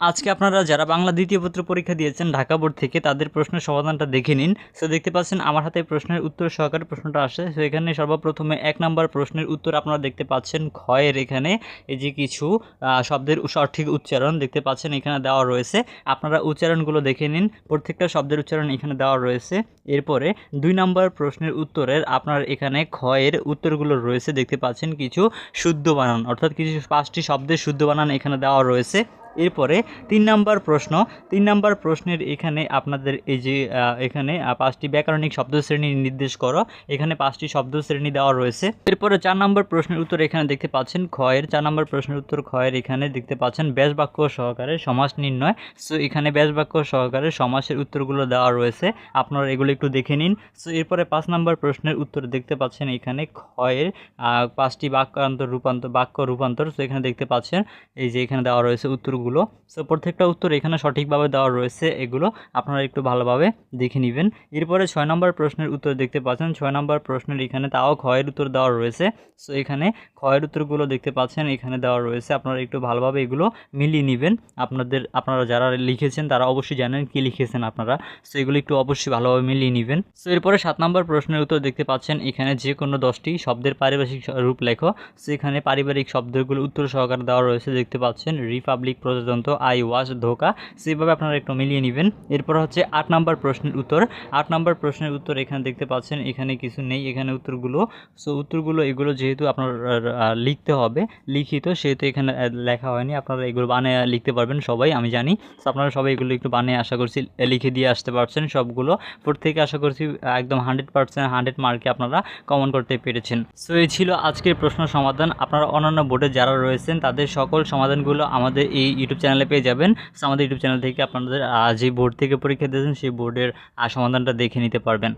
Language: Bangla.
আজকে আপনারা যারা বাংলা দ্বিতীয় পত্র পরীক্ষা দিয়েছেন ঢাকা বোর্ড থেকে, তাদের প্রশ্নের সমাধানটা দেখে নিন। সো দেখতে পাচ্ছেন আমার হাতে প্রশ্নের উত্তর সহকারে প্রশ্নটা আসে। সো এখানে সর্বপ্রথমে এক নম্বর প্রশ্নের উত্তর আপনারা দেখতে পাচ্ছেন ক্ষয়ের এখানে। এই যে কিছু শব্দের সঠিক উচ্চারণ দেখতে পাচ্ছেন এখানে দেওয়া রয়েছে। আপনারা উচ্চারণগুলো দেখে নিন। প্রত্যেকটা শব্দের উচ্চারণ এখানে দেওয়া রয়েছে। এরপরে দুই নম্বর প্রশ্নের উত্তরের আপনার এখানে ক্ষয়ের উত্তরগুলো রয়েছে। দেখতে পাচ্ছেন কিছু শুদ্ধ বানান, অর্থাৎ কিছু পাঁচটি শব্দের শুদ্ধ বানান এখানে দেওয়া রয়েছে। এরপরে তিন নাম্বার প্রশ্ন, তিন নাম্বার প্রশ্নের এখানে আপনাদের এই যে এখানে পাঁচটি ব্যাকরণিক শব্দ শ্রেণি নির্দেশ করো। এখানে পাঁচটি শব্দ শ্রেণি দেওয়া রয়েছে। এরপরে চার নম্বর প্রশ্নের উত্তর এখানে দেখতে পাচ্ছেন ক্ষয়ের। চার নম্বর প্রশ্নের উত্তর ক্ষয়ের এখানে দেখতে পাচ্ছেন ব্যাস বাক্য সহকারে সমাস নির্ণয়। সো, এখানে ব্যাস বাক্য সহকারে সমাসের উত্তরগুলো দেওয়া রয়েছে। আপনারা এগুলো একটু দেখে নিন। সো, এরপরে পাঁচ নম্বর প্রশ্নের উত্তর দেখতে পাচ্ছেন এখানে ক্ষয়ের পাঁচটি বাক্যান্তর রূপান্তর বাক্য রূপান্তর। সো, এখানে দেখতে পাচ্ছেন এই যে, এখানে দেওয়া রয়েছে উত্তরগুলো। সো প্রত্যেকটা উত্তর এখানে সঠিকভাবে দেওয়া রয়েছে। এগুলো আপনারা একটু ভালোভাবে দেখে নেবেন। এরপরে ছয় নম্বর প্রশ্নের উত্তর দেখতে পাচ্ছেন। ছয় নম্বর প্রশ্নের এখানে তাও ক্ষয়ের উত্তর দেওয়া রয়েছে। সো এখানে ক্ষয়ের উত্তরগুলো দেখতে পাচ্ছেন। এখানে দেওয়া রয়েছে। আপনারা একটু ভালোভাবে এগুলো মিলিয়ে নেবেন। আপনাদের, আপনারা যারা লিখেছেন তারা অবশ্যই জানেন কি লিখেছেন আপনারা। সো এগুলো একটু অবশ্যই ভালোভাবে মিলিয়ে নেবেন। সো এরপরে সাত নম্বর প্রশ্নের উত্তর দেখতে পাচ্ছেন। এখানে যে কোনো দশটি শব্দের পারিভাষিক রূপ লেখো। সো এখানে পারিবারিক শব্দগুলো উত্তর সহকারে দেওয়া রয়েছে। দেখতে পাচ্ছেন, রিপাবলিক প্রজাতন্ত্র, আই ওয়াশ ধোকা সেভাবে আপনারা একটু মিলিয়ে নেবেন। এরপর হচ্ছে আট নাম্বার প্রশ্নের উত্তর। আট নম্বর প্রশ্নের উত্তর এখানে দেখতে পাচ্ছেন, এখানে কিছু নেই, এখানে উত্তরগুলো। সো, উত্তরগুলো, এগুলো যেহেতু আপনার লিখতে হবে, লিখিত, সেহেতু এখানে লেখা হয়নি। আপনারা এগুলো বানিয়ে লিখতে পারবেন সবাই, আমি জানি। সো, আপনারা সবাই এগুলো একটু বানিয়ে আশা করছি, লিখে দিয়ে আসতে পারছেন সবগুলো। প্রত্যেকে আশা করছি, একদম হান্ড্রেড পার্সেন্ট হান্ড্রেড মার্কে আপনারা কমন করতে পেরেছেন। সো, এই ছিল আজকের প্রশ্ন সমাধান। আপনারা অন্যান্য বোর্ডে যারা রয়েছেন, তাদের সকল সমাধানগুলো আমাদের এই ইউটিউব চ্যানেলে পেয়ে যাবেন। আমাদের ইউটিউব চ্যানেল থেকে আপনাদের যে বোর্ড থেকে পরীক্ষা দিয়েছেন, সেই বোর্ডের সমাধানটা দেখে নিতে পারবেন।